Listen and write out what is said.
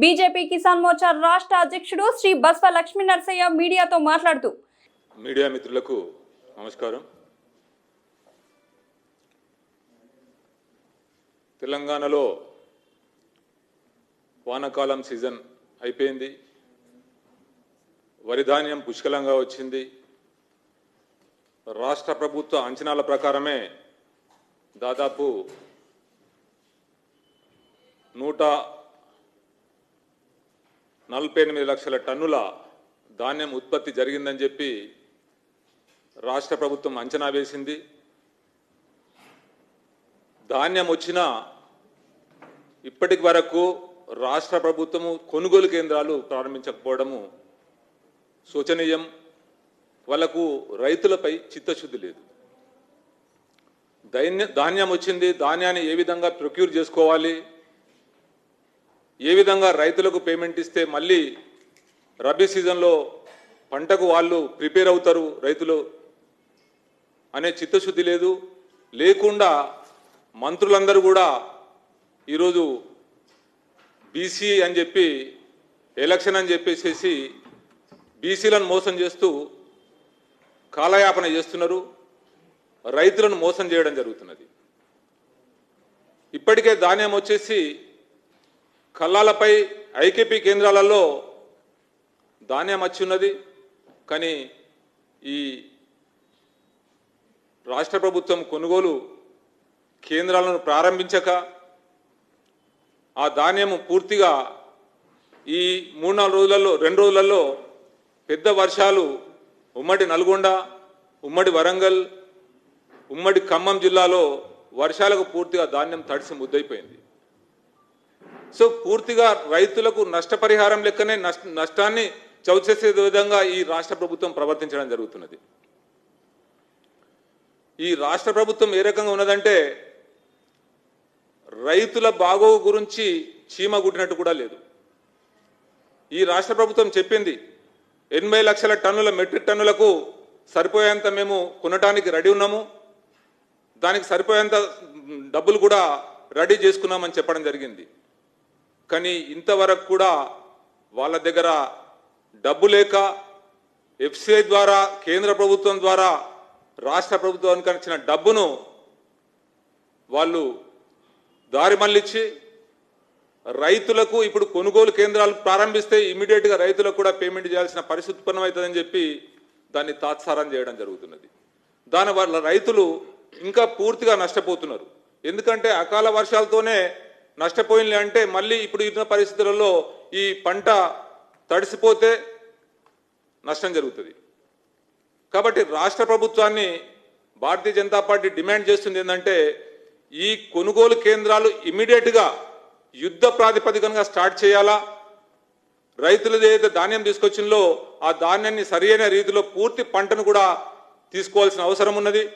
BJP Kisan Morcha రాష్ట్ర అధ్యక్షుడు శ్రీ బస్వ లక్ష్మీ నరసయ్య మీడియాతో మాట్లాడుతూ మీడియా మిత్రులకు నమస్కారం. తెలంగాణలో వానాకాలం సీజన్ అయిపోయింది. వరిధాన్యం పుష్కలంగా వచ్చింది. రాష్ట్ర ప్రభుత్వ అంచనాల ప్రకారమే దాదాపు నూట నలభై ఎనిమిది లక్షల టన్నుల ధాన్యం ఉత్పత్తి జరిగిందని చెప్పి రాష్ట్ర ప్రభుత్వం అంచనా వేసింది. ధాన్యం వచ్చిన ఇప్పటికి వరకు రాష్ట్ర ప్రభుత్వము కొనుగోలు కేంద్రాలు ప్రారంభించకపోవడము శోచనీయం. వాళ్ళకు రైతులపై చిత్తశుద్ధి లేదు. ధాన్యం వచ్చింది ధాన్యాన్ని ఏ విధంగా ప్రొక్యూర్ చేసుకోవాలి? ఏ విధంగా రైతులకు పేమెంట్ ఇస్తే మళ్ళీ రబీ సీజన్లో పంటకు వాళ్ళు ప్రిపేర్ అవుతారు రైతులు అనే చిత్తశుద్ధి లేదు. లేకుండా మంత్రులందరూ కూడా ఈరోజు బీసీ అని చెప్పి ఎలక్షన్ అని చెప్పేసేసి బీసీలను మోసం చేస్తూ కాలయాపన చేస్తున్నారు. రైతులను మోసం చేయడం జరుగుతున్నది. ఇప్పటికే ధాన్యం వచ్చేసి కళ్ళాలపై ఐకేపీ కేంద్రాలలో ధాన్యం వచ్చి ఉన్నది. కానీ ఈ రాష్ట్ర ప్రభుత్వం కొనుగోలు కేంద్రాలను ప్రారంభించక ఆ ధాన్యం పూర్తిగా ఈ మూడు నాలుగు రోజులలో రెండు రోజులలో పెద్ద వర్షాలు ఉమ్మడి నల్గొండ ఉమ్మడి వరంగల్ ఉమ్మడి ఖమ్మం జిల్లాలో వర్షాలకు పూర్తిగా ధాన్యం తడిసి ముద్దైపోయింది సో పూర్తిగా రైతులకు నష్టపరిహారం లెక్కనే నష్ట నష్టాన్ని చౌచేసే విధంగా ఈ రాష్ట్ర ప్రభుత్వం ప్రవర్తించడం జరుగుతున్నది. ఈ రాష్ట్ర ప్రభుత్వం ఏ రకంగా ఉన్నదంటే రైతుల బాగోగు గురించి చీమ గుట్టినట్టు కూడా లేదు. ఈ రాష్ట్ర ప్రభుత్వం చెప్పింది ఎనభై లక్షల టన్నుల మెట్రిక్ టన్నులకు సరిపోయేంత మేము కొనటానికి రెడీ ఉన్నాము. దానికి సరిపోయేంత డబ్బులు కూడా రెడీ చేసుకున్నామని చెప్పడం జరిగింది. కానీ ఇంతవరకు కూడా వాళ్ళ దగ్గర డబ్బు లేక ఎఫ్సిఐ ద్వారా కేంద్ర ప్రభుత్వం ద్వారా రాష్ట్ర ప్రభుత్వానికి ఇచ్చిన డబ్బును వాళ్ళు దారి మళ్ళించి రైతులకు ఇప్పుడు కొనుగోలు కేంద్రాలు ప్రారంభిస్తే ఇమీడియట్గా రైతులకు కూడా పేమెంట్ చేయాల్సిన పరిస్థితి ఉత్పన్నమవుతుందని చెప్పి దాన్ని తాత్సారం చేయడం జరుగుతున్నది. దానివల్ల రైతులు ఇంకా పూర్తిగా నష్టపోతున్నారు. ఎందుకంటే అకాల వర్షాలతోనే నష్టపోయింది అంటే మళ్ళీ ఇప్పుడు ఉన్న పరిస్థితులలో ఈ పంట తడిసిపోతే నష్టం జరుగుతుంది. కాబట్టి రాష్ట్ర ప్రభుత్వాన్ని భారతీయ జనతా పార్టీ డిమాండ్ చేస్తుంది ఏంటంటే ఈ కొనుగోలు కేంద్రాలు ఇమీడియట్గా యుద్ధ ప్రాతిపదికనగా స్టార్ట్ చేయాలా? రైతులు ఏదైతే ధాన్యం తీసుకొచ్చిందో ఆ ధాన్యాన్ని సరైన రీతిలో పూర్తి పంటను కూడా తీసుకోవాల్సిన అవసరం ఉన్నది.